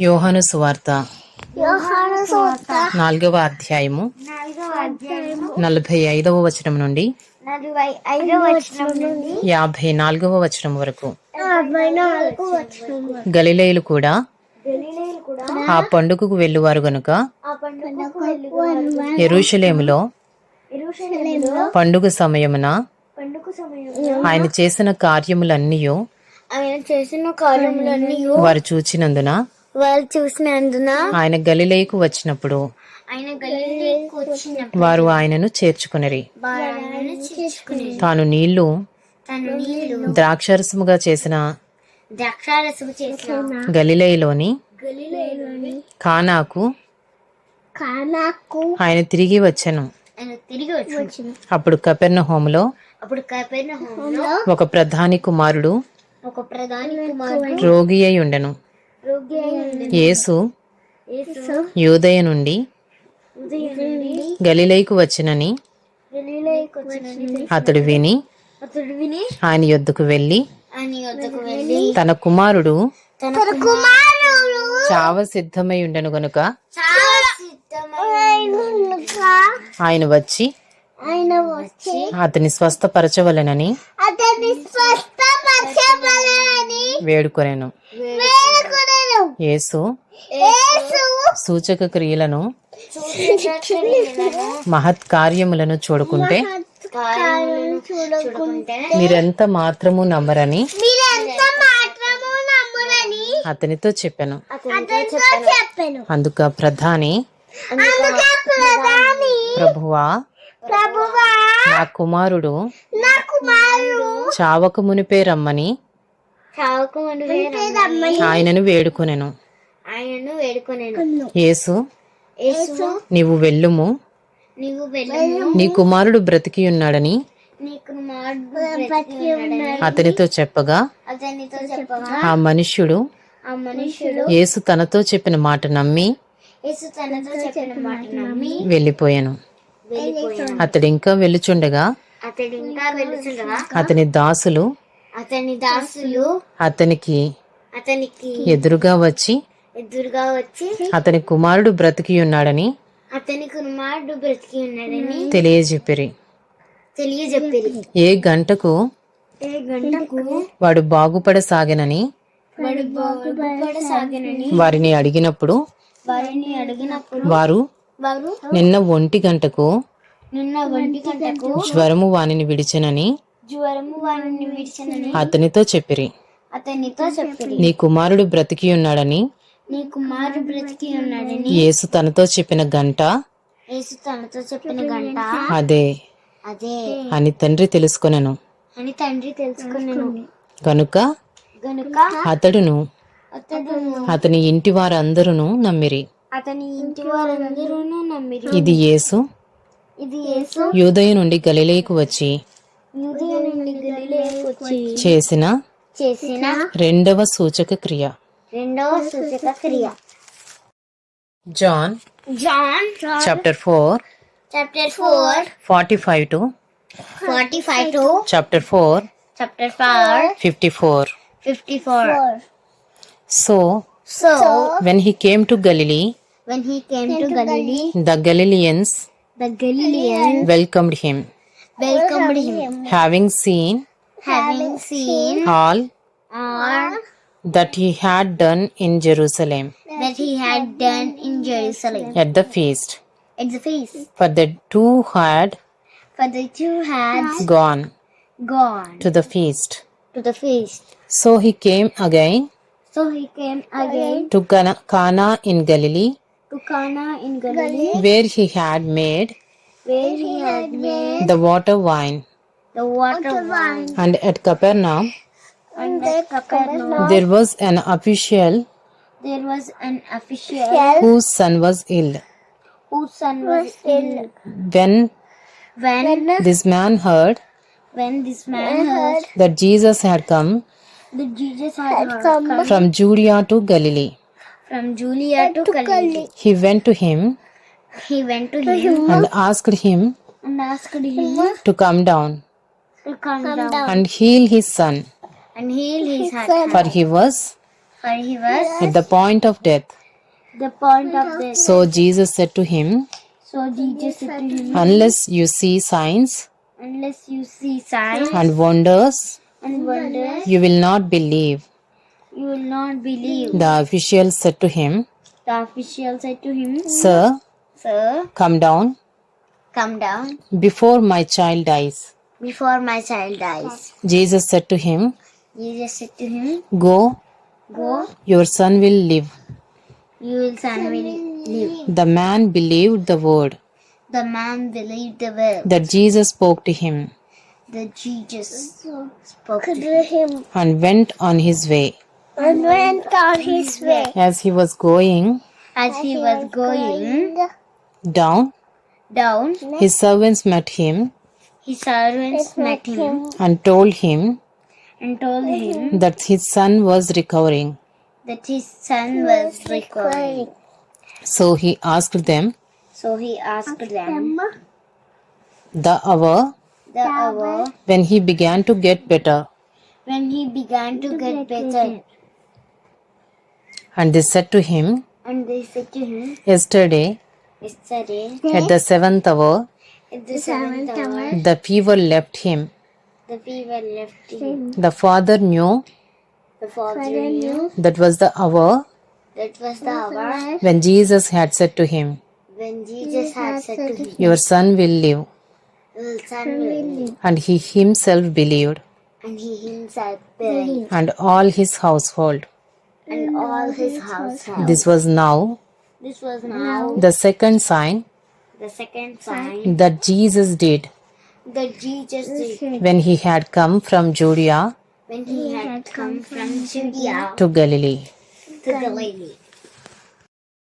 యోహాను సువార్త నాలుగవ అధ్యాయము నలభై ఐదవ వచనం నుండి యాభై నాలుగవ వచనం వరకు. గలిలేయులు కూడా ఆ పండుగకు వెళ్ళువారు గనుక ఎరుషలేములో యెరూషలేములో పండుగ సమయమున ఆయన చేసిన కార్యములన్నీ ఆయన చేసిన కార్యములన్నీ వారు చూచినందున వాళ్ళు చూసినందున ఆయన గలిలేయుకు వచ్చినప్పుడు ఆయన గలిలేయుకు వచ్చినప్పుడు వారు ఆయనను చేర్చుకునిరి. వారు తాను నీళ్ళు తను నీళ్ళు ద్రాక్షరసముగా చేసిన ద్రాక్షారసము చేసిన గలిలేయులోని గలిలేయులోని కానాకు కానాకు ఆయన తిరిగి వచ్చెను. ఆయన తిరిగి వచ్చి అప్పుడు కపెర్ణ హోములో అప్పుడు కపెర్ణ ఒక ప్రధాని కుమారుడు ఒక ప్రధాని కుమారుడు రోగి అయి ఉండెను. యేసు యూదయ నుండి గలిలైకు వచ్చినని అతడు విని ఆయన యొద్దకు వెళ్ళి తన కుమారుడు చావ సిద్ధమై ఉండెను గనుక ఆయన వచ్చి అతని స్వస్థపరచవలెనని వేడుకొనెను. యేసు యేసు. సూచక క్రియలను సూచక్రియలను మహత్ కార్యములను చూడకుంటే మీరెంత మాత్రము నమ్మరని అతనితో చెప్పాను. అందుకు ప్రధాని అందుకే ప్రధాని ప్రభువా ప్రభువా నా కుమారుడు నా కుమారుడు చావక మునిపే రమ్మని ఆయనను వేడుకొనెను. ఆయనను వేడుకొనేను. యేసు యేసు నీవు వెళ్ళుము. నీవు వెళ్ళము. నీ కుమారుడు బ్రతికి ఉన్నాడని. అతనితో చెప్పగా అతనితో చెప్పగా ఆ మనుష్యుడు ఆ మనుష్యుడు యేసు తనతో చెప్పిన మాట నమ్మి యేసు తనతో చెప్పిన మాట నమ్మి వెళ్ళిపోయాను. వెళ్ళిపోయాడు అతడు ఇంకా వెళ్ళుచుండగా అతడు ఇంకా వెళ్ళుచుండగా అతని దాసులు అతని దాసులు అతనికి అతనికి ఎదురుగా వచ్చి ఎదురుగా వచ్చి అతని కుమారుడు బ్రతికి ఉన్నాడని అతని కుమారుడు బ్రతికి ఉన్నాడని తెలియజెప్పిరి. తెలియజెప్పిరి. ఏ గంటకు ఏ గంటకు వాడు బాగుపడసాగెనని వాడు బాగుపడసాగనని వారిని అడిగినప్పుడు వారిని అడిగినప్పుడు వారు వారు నిన్న ఒంటి గంటకు నిన్న ఒంటి గంటకు జ్వరము వానిని విడిచెనని జ్వరము వారిని విడిచనని అతనితో చెప్పిరి. అతనితో చెప్పిరి. నీ కుమారుడు బ్రతికి ఉన్నాడని. నీ కుమారుడు బ్రతికి ఉన్నాడని. యేసు తనతో చెప్పిన గంట. యేసు తనతో చెప్పిన గంట. అదే. అదే. అని తండ్రి తెలుసుకొనెను. అని తండ్రి గనుక గనుక అతడును. అతడు అతని ఇంటి వారందరూ నమ్మిరి. అతని ఇంటి వారందరూ నమ్మిరి. ఇది యేసు. ఇది యేసు. యూదయ నుండి గలిలేకు వచ్చి యూదయ నుండి గలిలేకు వచ్చి చేసిన చేసిన రెండవ సూచక క్రియ. రెండవ సూచక క్రియ. John John chapter four. Chapter four. Forty five to forty five to chapter four. Chapter four. Fifty four. Fifty four. So so when he came to Galilee when he came to Galilee, the Galileans the Galileans వెల్కమ్డ్ హిమ్ welcomed him, having seen having seen all all that he had done in Jerusalem that he had done in Jerusalem at the feast. at the feast. For the two had For the two had gone gone to the feast. to the feast. So he came again So he came again to Cana, Cana in Galilee, to Cana in Galilee, where he had made where he had made the water wine. The water wine. And at Capernaum? And at Capernaum, there was an official there was an official whose son was ill. whose son was ill. When When this man heard when this man heard that Jesus had come that Jesus had come from Judea to Galilee, from Julia to Galilee, he went to him he went to him and asked him and asked him to come down to come down and heal his son, and heal his heart, for he was for he was at the point of death. the point of death. So Jesus said to him, So Jesus said to him, Unless you see signs Unless you see signs and wonders, and wonders, you will not believe. you will not believe. The official said to him, The official said to him, Sir, Sir, come down come down before my child dies. Before my child dies. Jesus said to him, Jesus said to him, Go, Go, your son will live. your son will live. The man believed the word The man believed the word that Jesus spoke to him that Jesus spoke to him and went on his way. and went on his way. As he was going As he was going down, down, his servants met him his servants met him and told him and told him that his son was recovering. that his son was recovering. So he asked them So he asked them the hour the hour when he began to get better. when he began to get better. And they said to him, And they said to him, Yesterday, Yesterday, at the seventh hour, at the seventh hour, the fever left him. the fever left him. The father knew The father knew that was the hour that was the hour when Jesus had said to him, when Jesus had said to him, Your son will live. Your son will live. And he himself believed, And he himself believed, and all his household. and all his household. This was now This was now the second sign the second sign. That Jesus did. That Jesus did. when he had come from Judea when he had come from Judea. to Galilee. to Galilee.